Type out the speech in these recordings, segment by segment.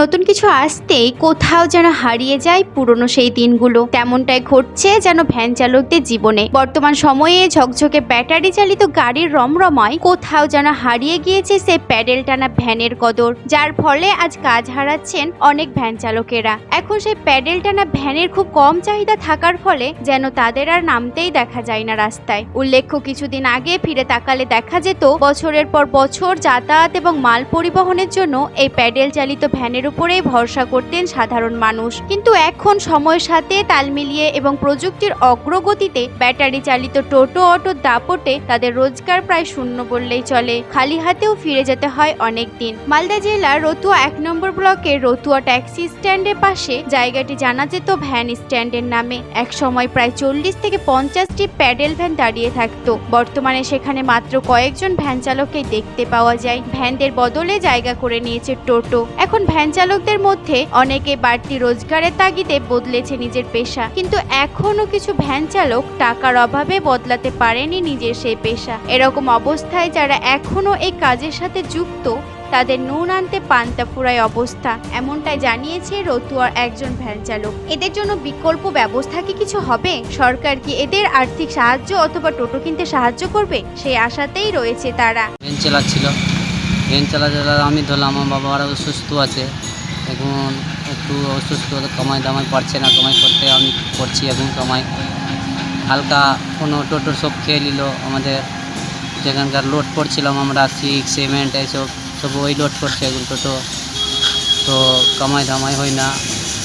নতুন কিছু আসতেই কোথাও যেন হারিয়ে যায় পুরনো সেই দিনগুলো। তেমনটাই ঘটছে যেন ভ্যান চালকদের জীবনে। বর্তমান সময়ে ঝকঝকে ব্যাটারি চালিত গাড়ির রমরমায় কোথাও যেন হারিয়ে গিয়েছে সে প্যাডেল টানা ভ্যানের কদর। যার ফলে আজ কাজ হারাচ্ছেন অনেক ভ্যান চালকেরা। এখন সেই প্যাডেল টানা ভ্যানের খুব কম চাহিদা থাকার ফলে যেন তাদের আর নামতেই দেখা যায় না রাস্তায়। উল্লেখ্য, কিছুদিন আগে ফিরে তাকালে দেখা যেত বছরের পর বছর যাতায়াত এবং মাল পরিবহনের জন্য এই প্যাডেল চালিত ভ্যানের উপরেই ভরসা করতেন সাধারণ মানুষ। কিন্তু এখন সময়ের সাথে তাল মিলিয়ে এবং প্রযুক্তির অগ্রগতিতে ব্যাটারি চালিত টোটো অটোর দাপটে তাদের রোজগার প্রায় শূন্য বললেই চলে। খালি হাতেও ফিরে যেতে হয় অনেক দিন। মালদা জেলার রতুয়া এক নম্বর ব্লকের রতুয়া ট্যাক্সি স্ট্যান্ডের পাশে জায়গাটি জানা যেত ভ্যান স্ট্যান্ডের নামে। এক সময় প্রায় চল্লিশ থেকে পঞ্চাশটি প্যাডেল ভ্যান দাঁড়িয়ে থাকতো। বর্তমানে সেখানে মাত্র কয়েকজন ভ্যান চালককেই দেখতে পাওয়া যায়। ভ্যানদের বদলে জায়গা করে নিয়েছে টোটো। এখন ভ্যান চালকদের মধ্যে অনেকে বাড়তি রোজগারের তাগিদে বদলেছে নিজের পেশা। কিন্তু এখনও কিছু ভ্যান চালক টাকার অভাবে বদলাতে পারেনি নিজের সেই পেশা। এরকম অবস্থায় যারা এখনও এই কাজের সাথে যুক্ত, তাদের নুন আনতে পান্তা ফুরায় অবস্থা, এমনটাই জানিয়েছে রতুয়ার একজন ভ্যান চালক। এদের জন্য বিকল্প ব্যবস্থা কি কিছু হবে? সরকার কি এদের আর্থিক সাহায্য অথবা টোটো কিনতে সাহায্য করবে? সেই আশাতেই রয়েছে তারা। ট্রেন চালাচ্ছিল। ট্রেন চালাতে আমি ধরলাম, আমার বাবারা অসুস্থ আছে। এখন একটু অসুস্থ কামাই দামাই পারছে না কামাই করতে আমি করছি এখন কামাই হালকা কোনো টোটোর সব খেয়ে নিল আমাদের। যেখানকার লোড করছিলাম আমরা সিক সিমেন্ট এইসব সব ওই লোড করছে এখন টোটো। তো কামাই ধামাই হয় না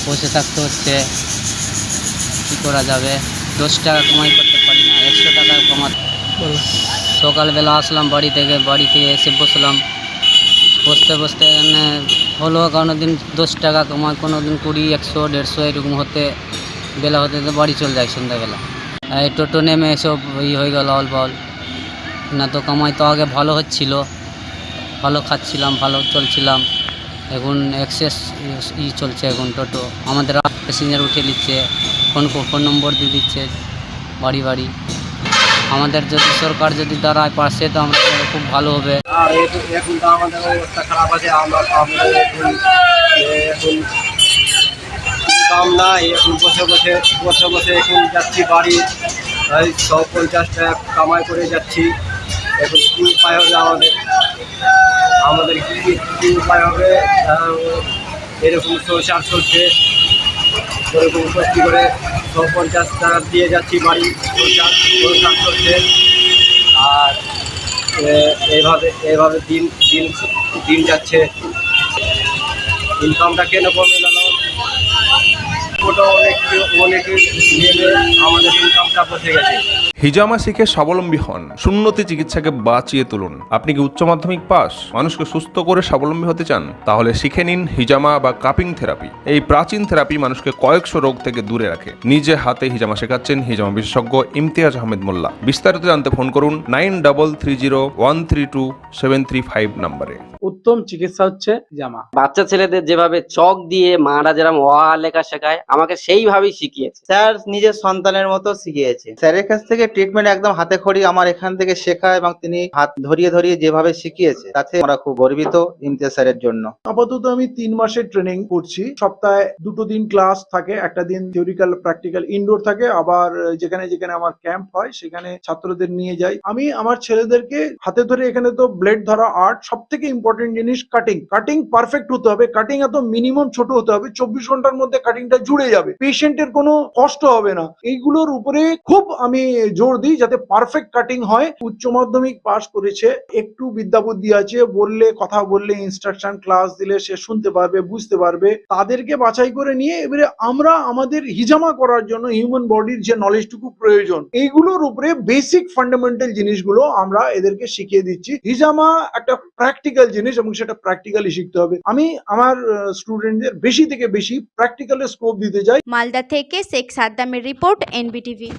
বসে থাকতে হচ্ছে। কী করা যাবে? দশ টাকা কামাই করতে পারি না একশো টাকা কামাতে। সকালবেলা আসলাম বাড়ি থেকে বাড়ি থেকে এসে বসলাম। বসতে বসতে এখানে হলো কোনো দিন দশ টাকা কামাই কোনো দিন কুড়ি, একশো, দেড়শো এরকম হতে, বেলা হতে তো বাড়ি চলে যায় সন্ধ্যাবেলা। এই টোটো নেমে এসব ই হয়ে গেল অল্প অল্প না তো কামাই তো আগে ভালো হচ্ছিল, ভালো খাচ্ছিলাম, ভালো চলছিলাম। এখন এক্সেস ই চলছে এখন টোটো। আমাদের প্যাসেঞ্জার উঠে নিচ্ছে ফোন ফোন নম্বর দিয়ে দিচ্ছে, বাড়ি বাড়ি। আমাদের যদি সরকার যদি দাঁড়ায় পাশে, তো আমরা খুব ভালো হবে। আর এখন তো আমাদের অবস্থা খারাপ আছে, আমরা এখন এখন কাম নাই, এখন বসে বসে বসে বসে এখন যাচ্ছি বাড়ি। এই সব পঞ্চাশ টাকা কামাই করে যাচ্ছি। এখন কী উপায় হবে আমাদের? আমাদের কী কী উপায় হবে? এরকম সংসার চলছে। ওরকম কষ্ট করে সব পঞ্চাশ টাকা দিয়ে যাচ্ছি বাড়ি। সংসার সংসার চলছে। এইভাবে এইভাবে দিন দিন দিন যাচ্ছে। ইনকামটা কেন কমে গেল? ওটা অনেক অনেক আমাদের ইনকামটা বসে গেছে। হিজামা শিখে স্বাবলম্বী হন। শূন্যতে চিকিৎসাকে বাঁচিয়ে তুলুন। আপনি কি উচ্চ মাধ্যমিক পাস? মানুষকে সুস্থ করে স্বাবলম্বী হতে চান? তাহলে শিখে নিন হিজামা বা কাপিং থেরাপি। এই প্রাচীন থেরাপি মানুষকে কয়েকশো রোগ থেকে দূরে রাখে। নিজে হাতে হিজামা শেখাচ্ছেন হিজামা বিশেষজ্ঞ ইমতিয়াজ আহমেদ মোল্লা। বিস্তারিত জানতে ফোন করুন nine double three zero one three two seven three five নম্বরে। উত্তম চিকিৎসা হচ্ছে জামা বাচ্চা ছেলেদের যেভাবে চক দিয়ে মারা যেরকম অ লেখা শেখায় আমাকে সেইভাবেই শিখিয়েছে। স্যার নিজের সন্তানের মতো শিখিয়েছে। স্যারের কাছ থেকে ট্রিটমেন্ট একদম হাতে খড়ি আমার এখান থেকে শেখা এবং তিনি হাত ধরিয়ে ধরিয়ে যেভাবে শিখিয়েছে তাতে আমরা খুব গর্বিত ইমতিয়াজ স্যারের জন্য। আপাতত আমি তিন মাসের ট্রেনিং করছি। সপ্তাহে দুটো দিন ক্লাস থাকে একটা দিন থিওরিক্যাল প্র্যাকটিক্যাল ইনডোর থাকে। আবার যেখানে যেখানে আমার ক্যাম্প হয় সেখানে ছাত্রদের নিয়ে যাই। আমি আমার ছেলেদেরকে হাতে ধরে এখানে তো ব্লেড ধরা আর্ট সব থেকে ইম্পর্টেন্ট জিনিস কাটিং কাটিং পারফেক্ট হতে হবে। কাটিং এত মিনিমাম ছোট হতে হবে। চব্বিশ ঘণ্টার মধ্যে কাটিংটা জুড়ে যাবে। পেশেন্টের কোনো কষ্ট হবে না। এইগুলোর উপরে খুব আমি জোর দিই যাতে পারফেক্ট কাটিং হয়। উচ্চ মাধ্যমিক পাশ করেছে। একটু বিদ্যা বুদ্ধি আছে। বললে, কথা বললে ইনস্ট্রাকশন ক্লাস দিলে সে শুনতে পারবে, বুঝতে পারবে। তাদেরকে বাছাই করে নিয়ে এবারে আমরা আমাদের হিজামা করার জন্য হিউম্যান বডির যে নলেজটুকু প্রয়োজন, এইগুলোর উপরে বেসিক ফান্ডামেন্টাল জিনিসগুলো আমরা এদেরকে শিখিয়ে দিচ্ছি। হিজামা একটা প্র্যাকটিক্যাল জিনিস এবং সেটা প্র্যাকটিক্যালি শিখতে হবে। আমি আমার স্টুডেন্টদের বেশি থেকে বেশি প্র্যাকটিক্যালে স্কোপ দিতে চাই মালদা থেকে শেখ সাদ্দামের রিপোর্ট এনবিটিভি